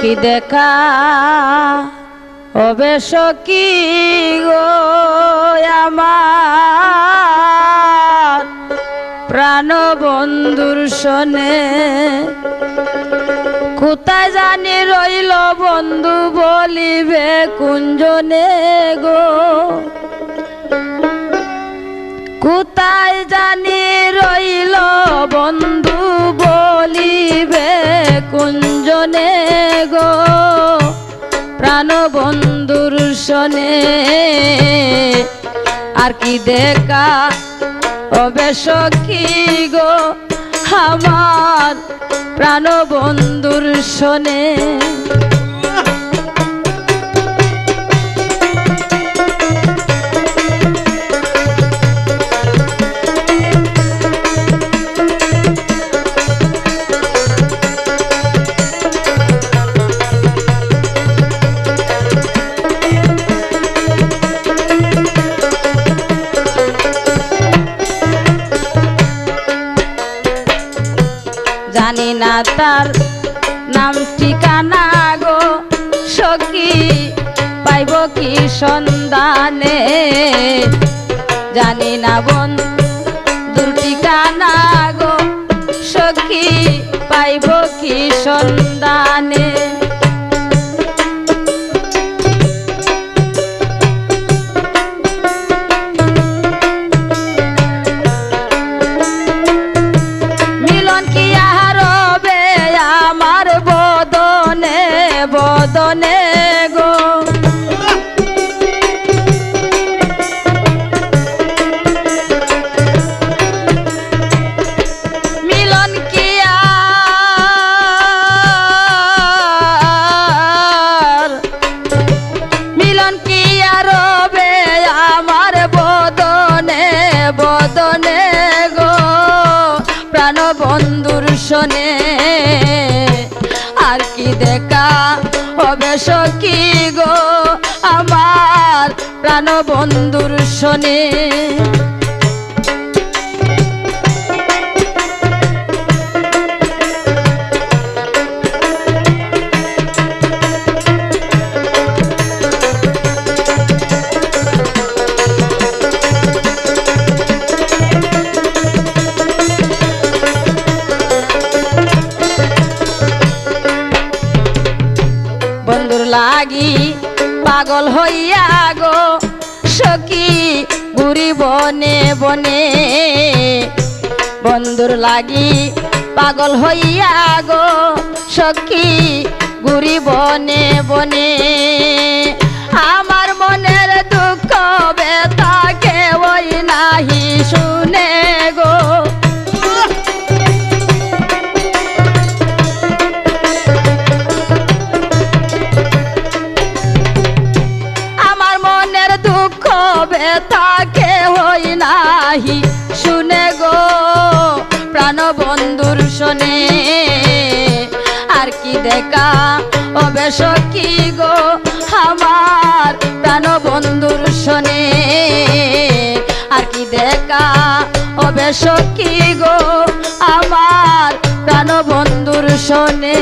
কি দেখা হবে সকি গো আমার। প্রাণ বন্ধুর শোনে, কোথায় জানি রইল বন্ধু বলিবে কুঞ্জনে গো। কোথায় জানি রইল বন্ধু কুঞ্জনে গো প্রাণ বন্ধুর শোনে। আর কি দেখা হবে সখী গো, আমার প্রাণ বন্ধুর শোনে। জানি না তার নাম ঠিকানা গো। সখী, পাইব কি সন্ধানে? জানি না বন ঠিকানা গো। সখী, পাইব কি সন্ধানে? বন্ধুর শোনে। আর কি দেখা হবে সখী গো? আমার প্রাণ বন্ধুর শোনে। লাগি পাগল হইয়া গো, সখী ঘুরি বনে বনে। বন্ধুর লাগি পাগল হইয়া গো, সখী ঘুরি বনে বনে। নাহি, শুনে গো প্রাণ বন্ধুর শোনে। আর কি দেখা হবে সখী গো আমার প্রাণ বন্ধুর শোনে। আর কি দেখা হবে সখী গো আমার প্রাণ বন্ধুর শোনে।